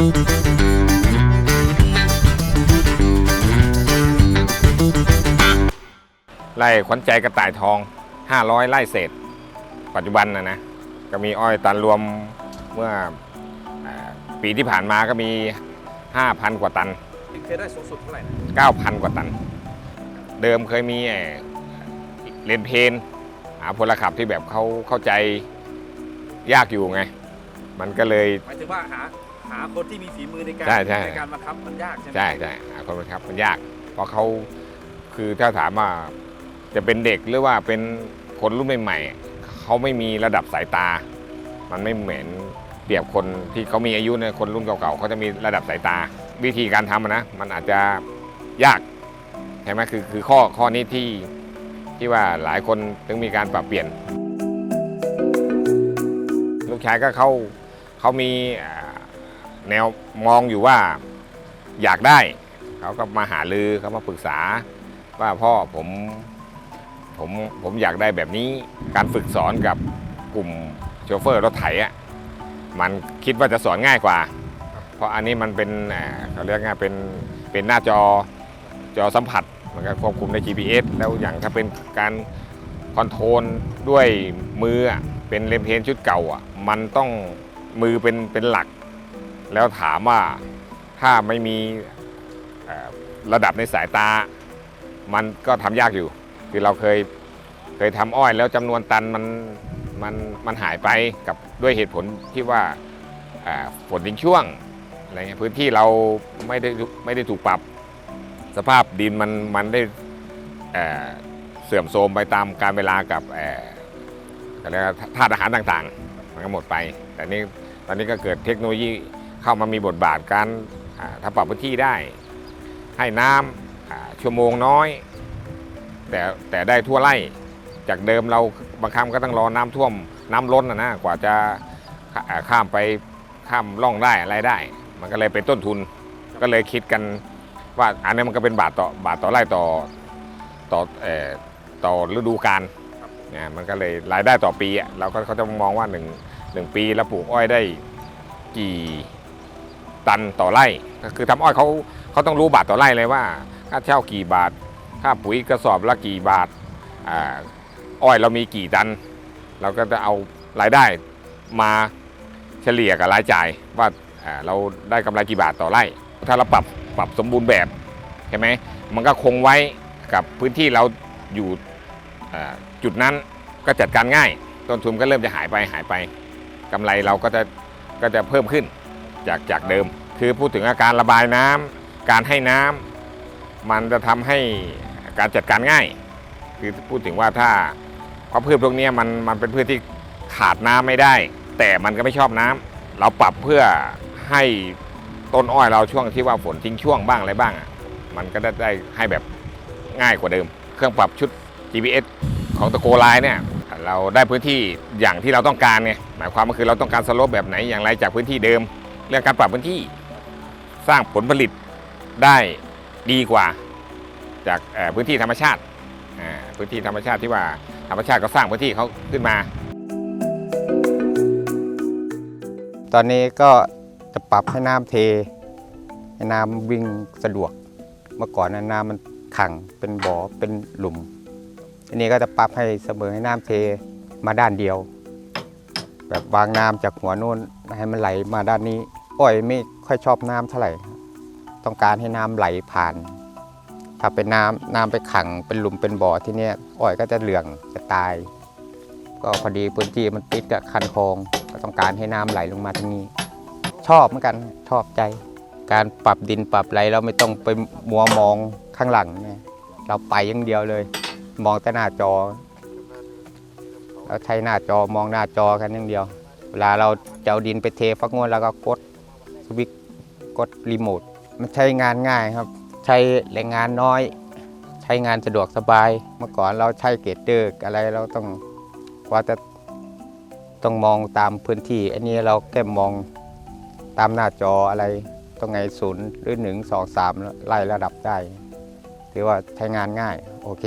ไร่ขวัญใจกระต่ายทอง 500 ไร่เศษ ปัจจุบันนะนะ ก็มีอ้อยตันรวมเมื่ออาปีที่ผ่านมาก็มี 5,000 กว่าตัน เคยได้สูงสุดเท่าไหร่นะ9,000 กว่าตัน เดิมเคยมีเอ่อเลนเพนหาพลขับที่แบบเขาเข้าใจยากอยู่ไง มันก็เลยหมายถึงว่าหา หาคนที่มีฝีมือในการใช่ใช่การบังคับมันยากใช่ไหมใช่ใช่หาคนบังคับมันยาก เพราะเขาคือถ้าถามว่าจะเป็นเด็กหรือว่าเป็นคนรุ่นใหม่ๆเขาไม่มีระดับสายตา มันไม่เหมือนเปรียบคนที่เขามีอายุเนี่ยคนรุ่นเก่าๆเขาจะมีระดับสายตา วิธีการทำอะนะมันอาจจะยากใช่ไหมคือคือข้อข้อนี้ที่ที่ว่าหลายคนต้องมีการปรับเปลี่ยน ลูกชายก็เขาเขามีอ่า แนวมองอยู่ว่าอยากได้ เขาก็มาหาลือเขามาปรึกษาว่าพ่อผมผมผมอยากได้แบบนี้การฝึกสอนกับกลุ่มโชเฟอร์รถไถอะมันคิดว่าจะสอนง่ายกว่า เพราะอันนี้มันเป็นเขาเรียกง่ายเป็นเป็นหน้าจอจอสัมผัสมันก็ควบคุมใน GPS แล้วอย่างถ้าเป็นการคอนโทรลด้วยมือเป็นเลมเพนชุดเก่าอะมันต้องมือเป็นเป็นหลัก แล้วถามว่าถ้าไม่มีระดับในสายตา มันก็ทำยากอยู่ คือเราเคยเคยทำอ้อยแล้วจำนวนตันมันมันมันหายไปกับด้วยเหตุผลที่ว่าฝนทิ้งช่วงอะไรเงี้ยพื้นที่เราไม่ได้ไม่ได้ถูกปรับ สภาพดินมันมันได้เสื่อมโทรมไปตามการเวลากับอ่อเขาเรียกว่าธาตุอาหารต่างๆ มันก็หมดไป แต่นี่ตอนนี้ก็เกิดเทคโนโลยี เข้ามามีบทบาทการอ่าถ้าปรับพื้นที่ได้ ให้น้ำอ่าชั่วโมงน้อย แต่แต่ได้ทั่วไร่จากเดิมเราบางครั้งก็ต้องรอน้ำท่วมน้ำล้นนะนะกว่าจะข้ามไปข้ามร่องได้อะไรได้ มันก็เลยเป็นต้นทุนก็เลยคิดกันว่าอันนี้มันก็เป็นบาทต่อบาทต่อไร่ต่อต่อเอ่อต่อฤดูกาลนะมันก็เลยรายได้ต่อปีอะเราก็เขาจะมองว่าหนึ่งหนึ่งปีแล้วปลูกอ้อยได้กี่ ตันต่อไร่คือทำอ้อยเขาเขาต้องรู้บาทต่อไร่เลยว่าค่าเช่ากี่บาท ค่าปุ๋ยกระสอบละกี่บาทอ่าอ้อยเรามีกี่ตัน เราก็จะเอารายได้มาเฉลี่ยกับรายจ่ายว่าเราได้กำไรกี่บาทต่อไร่ ถ้าเราปรับปรับสมบูรณ์แบบใช่ไหมมันก็คงไว้กับพื้นที่เราอยู่จุดนั้นก็จัดการง่าย ต้นทุนก็เริ่มจะหายไปหายไปกำไรเราก็จะก็จะเพิ่มขึ้น จากจากเดิม คือพูดถึงอาการระบายน้ำการให้น้ำมันจะทำให้การจัดการง่าย คือพูดถึงว่าถ้าเพราะพืชพวกนี้มันมันเป็นพืชที่ขาดน้ำไม่ได้ แต่มันก็ไม่ชอบน้ำเราปรับเพื่อให้ต้นอ้อยเราช่วงที่ว่าฝนทิ้งช่วงบ้างอะไรบ้าง มันก็ได้ได้ให้แบบง่ายกว่าเดิม เครื่องปรับชุด GPS ของตะโกไลน์เนี่ยเราได้พื้นที่อย่างที่เราต้องการไงหมายความก็คือเราต้องการสโลปแบบไหนอย่างไรจากพื้นที่เดิม เรื่องการปรับพื้นที่สร้างผลผลิตได้ดีกว่าจากพื้นที่ธรรมชาติพื้นที่ธรรมชาติที่ว่าธรรมชาติก็สร้างพื้นที่เขาขึ้นมา ตอนนี้ก็จะปรับให้น้ำเทให้น้ำวิ่งสะดวก เมื่อก่อนน้ำมันขังเป็นบ่อเป็นหลุมอันนี้ก็จะปรับให้เสมอให้น้ำเทมาด้านเดียว แบบวางน้ำจากหัวโน้นให้มันไหลมาด้านนี้ อ้อยไม่ค่อยชอบน้ำเท่าไหร่ ต้องการให้น้ำไหลผ่าน ถ้าเป็นน้ำน้ำไปขังเป็นหลุมเป็นบ่อที่เนี้ยอ้อยก็จะเหลืองจะตาย ก็พอดีพื้นที่มันติดกับคันคลองก็ต้องการให้น้ำไหลลงมาทางนี้ชอบเหมือนกันชอบใจ การปรับดินปรับไรเราไม่ต้องไปมัวมองข้างหลังเนี่ยเราไปอย่างเดียวเลย มองแต่หน้าจอเราใช้หน้าจอมองหน้าจอกันอย่างเดียว เวลาเราจะเอาดินไปเทฟักงวนแล้วก็กด วิตช์กดรีโมทมันใช้งานง่ายครับ ใช้แรงงานน้อย ใช้งานสะดวกสบาย เมื่อก่อนเราใช้เกตเตอร์อะไรเราต้องกว่าจะต้องมองตามพื้นที่ อันนี้เราแค่มองตามหน้าจออะไรตรงไหนศูนย์หรือหนึ่งสองสามไล่ระดับได้ ถือว่าใช้งานง่าย โอเค